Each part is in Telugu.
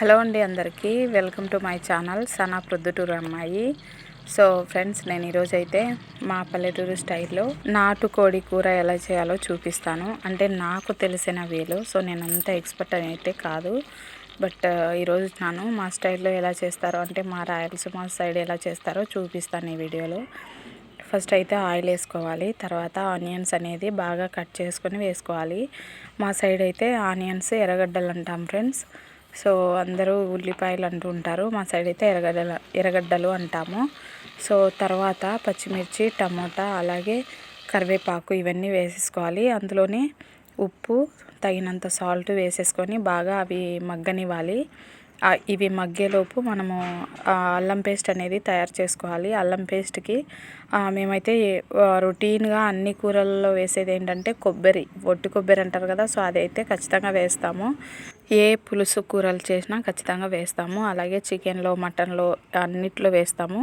హలో అండి అందరికీ. Welcome to my channel Sana Proddatur అమ్మాయి. సో ఫ్రెండ్స్ నేను ఈరోజు అయితే మా పల్లెటూరు స్టైల్లో నాటుకోడి కూర ఎలా చేయాలో చూపిస్తాను. అంటే నాకు తెలిసిన వీలు సో నేను అంత ఎక్స్పర్ట్ అయితే కాదు. బట్ ఈరోజు నేను మా స్టైల్లో ఎలా చేస్తారో అంటే మా రాయలసీమ సైడ్ ఎలా చేస్తారో చూపిస్తాను ఈ వీడియోలో. ఫస్ట్ అయితే ఆయిల్ వేసుకోవాలి తర్వాత ఆనియన్స్ అనేది బాగా కట్ చేసుకొని వేసుకోవాలి. మా సైడ్ అయితే ఆనియన్స్ ఎర్రగడ్డలు అంటాం ఫ్రెండ్స్. సో అందరూ ఉల్లిపాయలు అంటూ ఉంటారు. మా సైడ్ అయితే ఎర్రగడ్డల ఎర్రగడ్డలు అంటాము. సో తర్వాత పచ్చిమిర్చి టమోటా అలాగే కరివేపాకు ఇవన్నీ వేసేసుకోవాలి. అందులోనే ఉప్పు తగినంత సాల్ట్ వేసేసుకొని బాగా అవి మగ్గనివ్వాలి. ఇవి మగ్గేలోపు మనము అల్లం పేస్ట్ అనేది తయారు చేసుకోవాలి. అల్లం పేస్ట్కి మేమైతే రొటీన్గా అన్ని కూరల్లో వేసేది ఏంటంటే కొబ్బరి ఒట్టి కొబ్బరి అంటారు కదా సో అదైతే ఖచ్చితంగా వేస్తాము. ఏ పులుసు కూరలు చేసినా ఖచ్చితంగా వేస్తాము. అలాగే చికెన్లో మటన్లో అన్నిట్లో వేస్తాము.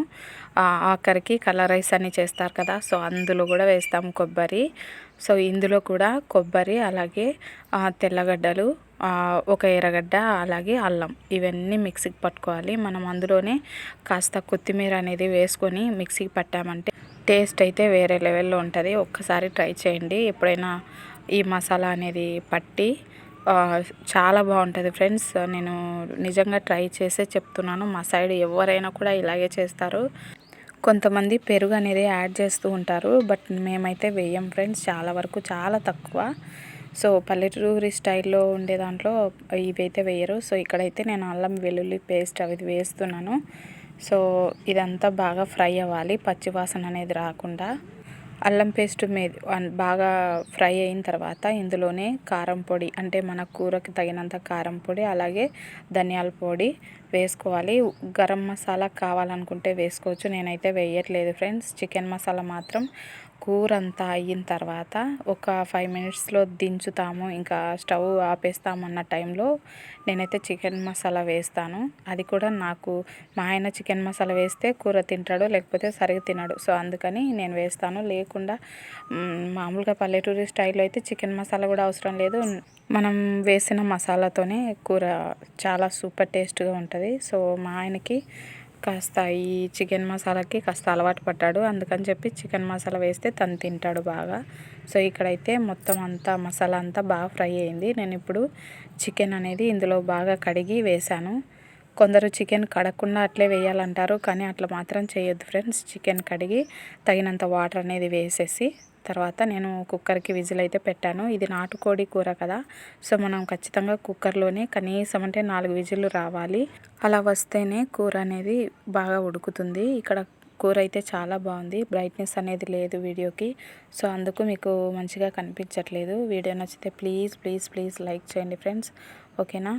ఆఖరికి కలర్ రైస్ అని చేస్తారు కదా సో అందులో కూడా వేస్తాము కొబ్బరి. సో ఇందులో కూడా కొబ్బరి అలాగే తెల్లగడ్డలు ఒక ఎర్రగడ్డ అలాగే అల్లం ఇవన్నీ మిక్సీకి పట్టుకోవాలి. మనం అందులోనే కాస్త కొత్తిమీర అనేది వేసుకొని మిక్సీకి పట్టామంటే టేస్ట్ అయితే వేరే లెవెల్లో ఉంటుంది. ఒక్కసారి ట్రై చేయండి. ఎప్పుడైనా ఈ మసాలా అనేది పట్టి చాలా బాగుంటుంది ఫ్రెండ్స్. నేను నిజంగా ట్రై చేసే చెప్తున్నాను. మా సైడ్ ఎవరైనా కూడా ఇలాగే చేస్తారు. కొంతమంది పెరుగు అనేది యాడ్ చేస్తూ ఉంటారు. బట్ మేమైతే వేయం ఫ్రెండ్స్. చాలా వరకు చాలా తక్కువ. సో పల్లెటూరి స్టైల్లో ఉండే దాంట్లో ఇవైతే వేయరు సో ఇక్కడైతే నేను అల్లం వెల్లుల్లి పేస్ట్ అవి వేస్తున్నాను. సో ఇదంతా బాగా ఫ్రై అవ్వాలి. పచ్చివాసన అనేది రాకుండా. అల్లం పేస్ట్ మీద బాగా ఫ్రై అయిన తర్వాత ఇందులోనే కారం పొడి అంటే మన కూరకి తగినంత కారం పొడి అలాగే ధనియాల పొడి వేసుకోవాలి. గరం మసాలా కావాలనుకుంటే వేసుకోవచ్చు. నేనైతే వేయట్లేదు ఫ్రెండ్స్. చికెన్ మసాలా మాత్రం కూర అంతా అయిన తర్వాత ఒక ఫైవ్ మినిట్స్లో దించుతాము. ఇంకా స్టవ్ ఆపేస్తాము అన్న టైంలో నేనైతే చికెన్ మసాలా వేస్తాను. అది కూడా నాకు మా ఆయన చికెన్ మసాలా వేస్తే కూర తింటాడు లేకపోతే సరిగ్గా తినడు. సో అందుకని నేను వేస్తాను. లేకుండా మామూలుగా పల్లెటూరి స్టైల్లో అయితే చికెన్ మసాలా కూడా అవసరం లేదు. మనం వేసిన మసాలాతోనే కూర చాలా సూపర్ టేస్ట్గా ఉంటుంది. ఉంటుంది సో మా ఆయనకి కాస్త ఈ చికెన్ మసాలాకి కాస్త అలవాటు పడ్డాడు. అందుకని చెప్పి చికెన్ మసాలా వేస్తే తను తింటాడు బాగా. సో ఇక్కడైతే మొత్తం అంతా మసాలా అంతా బాగా ఫ్రై అయింది. నేను ఇప్పుడు చికెన్ అనేది ఇందులో బాగా కడిగి వేశాను. కొందరు చికెన్ కడగకుండా అట్లే వేయాలంటారు కానీ అట్లా మాత్రం చేయొద్దు ఫ్రెండ్స్. చికెన్ కడిగి తగినంత వాటర్ అనేది వేసేసి తర్వాత నేను కుక్కర్కి విజిల్ అయితే పెట్టాను. ఇది నాటుకోడి కూర కదా సో మనం ఖచ్చితంగా కుక్కర్లోనే కనీసం అంటే నాలుగు విజిల్లు రావాలి. అలా వస్తేనే కూర అనేది బాగా ఉడుకుతుంది. ఇక్కడ కూర అయితే చాలా బాగుంది. బ్రైట్నెస్ అనేది లేదు వీడియోకి సో అందుకు మీకు మంచిగా కనిపించట్లేదు. వీడియో నచ్చితే ప్లీజ్ ప్లీజ్ ప్లీజ్ లైక్ చేయండి ఫ్రెండ్స్. ఓకేనా?